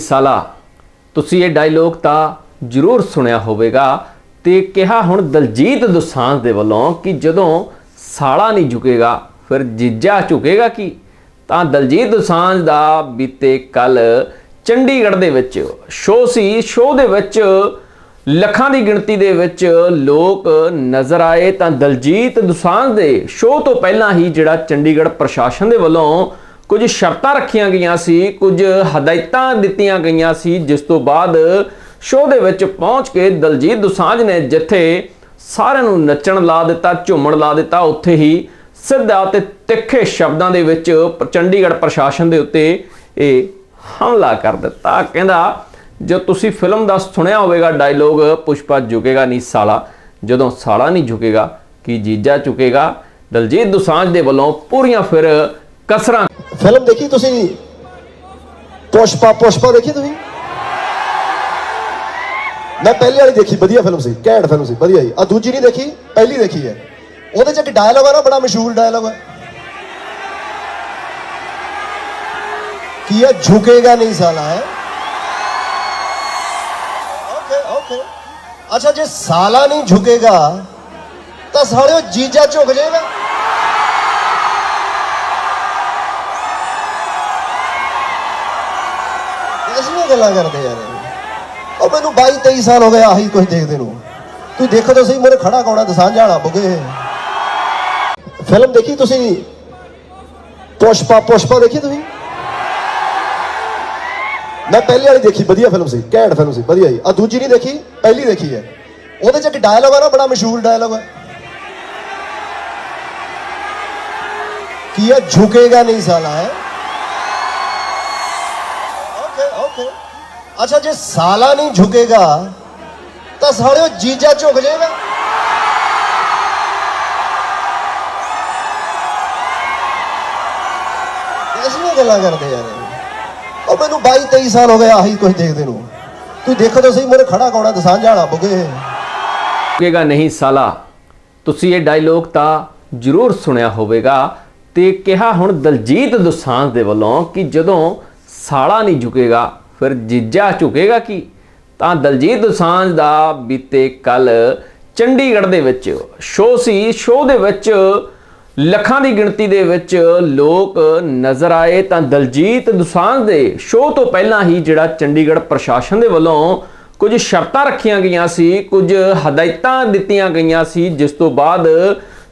ਸਾਲਾ, ਤੁਸੀਂ ਇਹ ਡਾਇਲੋਗ ਤਾਂ ਜ਼ਰੂਰ ਸੁਣਿਆ ਹੋਵੇਗਾ ਤੇ ਕਿਹਾ ਹੁਣ ਦਲਜੀਤ ਦੁਸਾਂਝ ਦੇ ਵੱਲੋਂ ਕਿ ਜਦੋਂ ਸਾਲਾ ਨਹੀਂ ਝੁਕੇਗਾ, ਫਿਰ ਜੀਜਾ ਝੁਕੇਗਾ ਕੀ? ਤਾਂ ਦਲਜੀਤ ਦੁਸਾਂਝ ਦਾ ਬੀਤੇ ਕੱਲ ਚੰਡੀਗੜ੍ਹ ਦੇ ਵਿੱਚ ਸ਼ੋਅ ਸੀ। ਸ਼ੋਅ ਦੇ ਵਿੱਚ ਲੱਖਾਂ ਦੀ ਗਿਣਤੀ ਦੇ ਵਿੱਚ ਲੋਕ ਨਜ਼ਰ ਆਏ ਤਾਂ ਦਲਜੀਤ ਦੁਸਾਂਝ ਦੇ ਸ਼ੋਅ ਤੋਂ ਪਹਿਲਾਂ ਹੀ ਜਿਹੜਾ ਚੰਡੀਗੜ੍ਹ ਪ੍ਰਸ਼ਾਸਨ ਦੇ ਵੱਲੋਂ ਕੁਝ ਸ਼ਰਤਾਂ ਰੱਖੀਆਂ ਗਈਆਂ ਸੀ, ਕੁਝ ਹਦਾਇਤਾਂ ਦਿੱਤੀਆਂ ਗਈਆਂ ਸੀ, ਜਿਸ ਤੋਂ ਬਾਅਦ ਸ਼ੋਅ ਦੇ ਵਿੱਚ ਪਹੁੰਚ ਕੇ ਦਲਜੀਤ ਦੁਸਾਂਝ ਨੇ ਜਿੱਥੇ ਸਾਰਿਆਂ ਨੂੰ ਨੱਚਣ ਲਾ ਦਿੱਤਾ, ਝੂਮਣ ਲਾ ਦਿੱਤਾ, ਉੱਥੇ ਹੀ ਸਿੱਧਾ ਤੇ ਤਿੱਖੇ ਸ਼ਬਦਾਂ ਦੇ ਵਿੱਚ ਚੰਡੀਗੜ੍ਹ ਪ੍ਰਸ਼ਾਸਨ ਦੇ ਉੱਤੇ ਇਹ ਹਮਲਾ ਕਰ ਦਿੱਤਾ। ਕਹਿੰਦਾ, ਜੋ ਤੁਸੀਂ ਫਿਲਮ ਦਾ ਸੁਣਿਆ ਹੋਵੇਗਾ, ਡਾਇਲੋਗ, ਪੁਸ਼ਪਾ ਝੁਕੇਗਾ ਨਹੀਂ ਸਾਲਾ। ਜਦੋਂ ਸਾਲਾ ਨਹੀਂ ਝੁਕੇਗਾ, ਕੀ ਜੀਜਾ ਝੁਕੇਗਾ? ਦਲਜੀਤ ਦੁਸਾਂਝ ਦੇ ਵੱਲੋਂ ਪੂਰੀਆਂ ਫਿਰ ਕਸਰਾਂ ਫਿਲਮ ਦੇਖੀ ਤੁਸੀਂ? ਪੁਸ਼ਪਾ ਪੁਸ਼ਪਾ ਦੇਖੀ ਤੁਸੀਂ? ਮੈਂ ਪਹਿਲੀ ਵਾਲੀ ਦੇਖੀ, ਵਧੀਆ ਫਿਲਮ ਸੀ, ਘੈਂਟ ਫਿਲਮ ਸੀ, ਵਧੀਆ ਜੀ ਆ ਦੂਜੀ ਨਹੀਂ ਦੇਖੀ, ਪਹਿਲੀ ਦੇਖੀ ਹੈ। ਉਹਦੇ ਚ ਇੱਕ ਡਾਇਲੌਗ ਆ ਨਾ, ਬੜਾ ਮਸ਼ਹੂਰ ਡਾਇਲੌਗ ਹੈ ਕੀ ਆ? ਝੁਕੇਗਾ ਨਹੀਂ ਸਾਲਾ, ਹੈ? ਓਕੇ ਓਕੇ ਅੱਛਾ, ਜੇ ਸਾਲਾ ਨਹੀਂ ਝੁਕੇਗਾ, ਤਾਂ ਸਾਲਿਓ ਜੀਜਾ ਝੁਕ ਜਾਏਗਾ। ਐਸੀਆਂ ਗੱਲਾਂ ਕਰਦੇ ਯਾਰ। ਉਹ ਮੈਨੂੰ 22 23 ਸਾਲ ਹੋ ਗਏ ਆਹੀ ਕੁਝ ਦੇਖਦੇ ਨੂੰ। ਤੁਸੀਂ ਦੇਖੋ ਤਾਂ ਸਹੀ, ਮੇਰੇ ਖੜਾ ਕੌਣਾ ਦਸਾਂਝ ਵਾਲਾ ਬੁਗੇ। ਫਿਲਮ ਦੇਖੀ ਤੁਸੀਂ? ਪੁਸ਼ਪਾ ਪੁਸ਼ਪਾ ਦੇਖੀ ਤੁਸੀਂ? ਮੈਂ ਪਹਿਲੀ ਵਾਲੀ ਦੇਖੀ, ਵਧੀਆ ਫਿਲਮ ਸੀ, ਘੈਂਟ ਫਿਲਮ ਸੀ, ਵਧੀਆ ਜੀ। ਆ ਦੂਜੀ ਨਹੀਂ ਦੇਖੀ, ਪਹਿਲੀ ਦੇਖੀ ਹੈ। ਉਹਦੇ ਚ ਇੱਕ ਡਾਇਲੌਗ ਆ ਨਾ, ਬੜਾ ਮਸ਼ਹੂਰ ਡਾਇਲੌਗ ਹੈ ਕੀ ਆ? ਝੁਕੇਗਾ ਨਹੀਂ ਸਾਲਾ, ਹੈ? ਓਕੇ ਓਕੇ ਅੱਛਾ, ਜੇ ਸਾਲਾ ਨਹੀਂ ਝੁਕੇਗਾ, ਤਾਂ ਸਾਲਿਓ ਜੀਜਾ ਝੁਕ ਐਸੀਆਂ ਗੱਲਾਂ ਕਰਦੇ ਯਾਰ। ਉਹ ਮੈਨੂੰ 22 23 ਸਾਲ ਹੋ ਗਏ, ਆਹੀ ਕੁਝ ਦੇਖਦੇ ਨੂੰ। ਤੁਸੀਂ ਦੇਖੋ ਤਾਂ ਸਹੀ ਮੇਰੇ ਖੜਾ ਕੌਣਾ ਦਸਾਂਝ ਵਾਲਾ ਬੁਗੇ। ਝੁਕੇਗਾ ਨਹੀਂ ਸਾਲਾ। ਤੁਸੀਂ ਇਹ ਡਾਇਲੋਗ ਤਾਂ ਜ਼ਰੂਰ ਸੁਣਿਆ ਹੋਵੇਗਾ ਤੇ ਕਿਹਾ ਹੁਣ ਦਲਜੀਤ ਦੋਸਾਂਝ ਦੇ ਵੱਲੋਂ ਕਿ ਜਦੋਂ ਸਾਲਾ ਨਹੀਂ ਝੁਕੇਗਾ ਫਿਰ ਜੀਜਾ ਝੁਕੇਗਾ ਕੀ? ਤਾਂ ਦਲਜੀਤ ਦੋਸਾਂਝ ਦਾ ਬੀਤੇ ਕੱਲ ਚੰਡੀਗੜ੍ਹ ਦੇ ਵਿੱਚ ਸ਼ੋਅ ਸੀ। ਸ਼ੋਅ ਦੇ ਵਿੱਚ ਲੱਖਾਂ ਦੀ ਗਿਣਤੀ ਦੇ ਵਿੱਚ ਲੋਕ ਨਜ਼ਰ ਆਏ। ਤਾਂ ਦਲਜੀਤ ਦੋਸਾਂਝ ਦੇ ਸ਼ੋਅ ਤੋਂ ਪਹਿਲਾਂ ਹੀ ਜਿਹੜਾ ਚੰਡੀਗੜ੍ਹ ਪ੍ਰਸ਼ਾਸਨ ਦੇ ਵੱਲੋਂ ਕੁਝ ਸ਼ਰਤਾਂ ਰੱਖੀਆਂ ਗਈਆਂ ਸੀ, ਕੁਝ ਹਦਾਇਤਾਂ ਦਿੱਤੀਆਂ ਗਈਆਂ ਸੀ, ਜਿਸ ਤੋਂ ਬਾਅਦ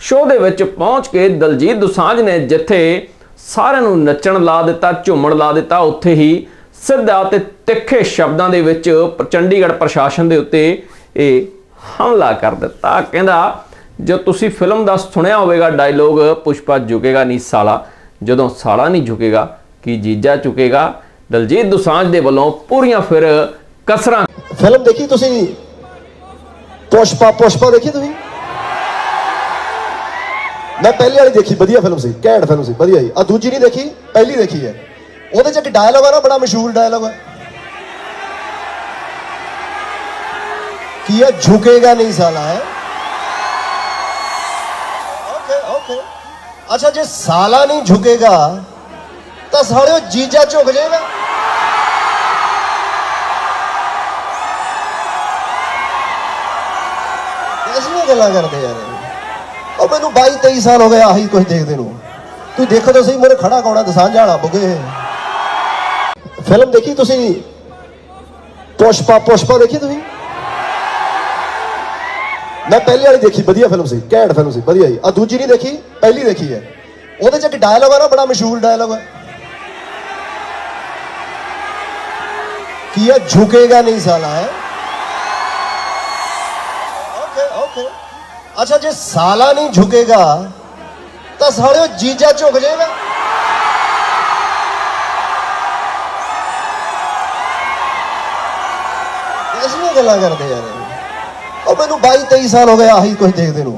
ਸ਼ੋਅ ਦੇ ਵਿੱਚ ਪਹੁੰਚ ਕੇ ਦਲਜੀਤ ਦੋਸਾਂਝ ਨੇ ਜਿੱਥੇ ਸਾਰਿਆਂ ਨੂੰ ਨੱਚਣ ਲਾ ਦਿੱਤਾ, ਝੂਮਣ ਲਾ ਦਿੱਤਾ, ਉੱਥੇ ਹੀ ਸਿੱਧਾ ਤੇ ਤਿੱਖੇ ਸ਼ਬਦਾਂ ਦੇ ਵਿੱਚ ਚੰਡੀਗੜ੍ਹ ਪ੍ਰਸ਼ਾਸਨ ਦੇ ਉੱਤੇ ਇਹ ਹਮਲਾ ਕਰ ਦਿੱਤਾ। ਕਹਿੰਦਾ, ਜੋ ਤੁਸੀਂ ਫਿਲਮ ਦਾ ਸੁਣਿਆ ਹੋਵੇਗਾ, ਡਾਇਲੋਗ, ਪੁਸ਼ਪਾ ਝੁਕੇਗਾ ਨਹੀਂ ਸਾਲਾ। ਜਦੋਂ ਸਾਲਾ ਨਹੀਂ ਝੁਕੇਗਾ, ਕੀ ਜੀਜਾ ਝੁਕੇਗਾ? ਦਲਜੀਤ ਦੁਸਾਂਝ ਦੇ ਵੱਲੋਂ ਪੂਰੀਆਂ ਫਿਰ ਕਸਰਾਂ ਫਿਲਮ ਦੇਖੀ ਤੁਸੀਂ ਪੁਸ਼ਪਾ ਪੁਸ਼ਪਾ ਦੇਖੀ ਤੁਸੀਂ? ਮੈਂ ਪਹਿਲੀ ਵਾਲੀ ਦੇਖੀ, ਵਧੀਆ ਫਿਲਮ ਸੀ, ਘੈਂਟ ਫਿਲਮ ਸੀ, ਵਧੀਆ ਜੀ ਆ ਦੂਜੀ ਨਹੀਂ ਦੇਖੀ, ਪਹਿਲੀ ਦੇਖੀ ਹੈ। ਉਹਦੇ ਚ ਇੱਕ ਡਾਇਲੌਗ ਆ ਨਾ, ਬੜਾ ਮਸ਼ਹੂਰ ਡਾਇਲੌਗ ਹੈ ਕੀ ਹੈ ਝੁਕੇਗਾ ਨਹੀਂ ਸਾਲਾ, ਹੈ? ਓਕੇ ਓਕੇ ਅੱਛਾ, ਜੇ ਸਾਲਾ ਨਹੀਂ ਝੁਕੇਗਾ, ਤਾਂ ਸਾਲਿਓ ਜੀਜਾ ਝੁਕ ਜਾਏਗਾ। ਐਸੀਆਂ ਗੱਲਾਂ ਕਰਦੇ ਯਾਰ। ਉਹ ਮੈਨੂੰ 22 23 ਸਾਲ ਹੋ ਗਏ, ਆਹੀ ਕੁਝ ਦੇਖਦੇ ਨੂੰ। ਤੁਸੀਂ ਦੇਖੋ ਤਾਂ ਸਹੀ ਮੇਰੇ ਖੜਾ ਕੌਣਾ ਦਸਾਂਝ ਵਾਲਾ, ਬੁਗੇ। ਫਿਲਮ ਦੇਖੀ ਤੁਸੀਂ ਪੁਸ਼ਪਾ ਪੁਸ਼ਪਾ ਦੇਖੀ ਤੁਸੀਂ? ਮੈਂ ਪਹਿਲੀ ਵਾਲੀ ਦੇਖੀ, ਵਧੀਆ ਫਿਲਮ ਸੀ, ਘੈਂਟ ਫਿਲਮ ਸੀ, ਵਧੀਆ ਜੀ। ਆ ਦੂਜੀ ਨਹੀਂ ਦੇਖੀ, ਪਹਿਲੀ ਦੇਖੀ ਹੈ। ਉਹਦੇ ਚ ਇੱਕ ਡਾਇਲੌਗ ਆ ਨਾ, ਬੜਾ ਮਸ਼ਹੂਰ ਡਾਇਲੌਗ ਹੈ ਕੀ ਆ? ਝੁਕੇਗਾ ਨਹੀਂ ਸਾਲਾ, ਹੈ? ਓਕੇ ਓਕੇ ਅੱਛਾ, ਜੇ ਸਾਲਾ ਨਹੀਂ ਝੁਕੇਗਾ, ਤਾਂ ਸਾਲਿਓ ਜੀਜਾ ਝੁਕ ਜਾਏਗਾ। ਗੱਲਾਂ ਕਰਦੇ ਯਾਰ। ਉਹ ਮੈਨੂੰ 22 23 ਸਾਲ ਹੋ ਗਏ ਆਹੀ ਕੁਝ ਦੇਖਦੇ ਨੂੰ।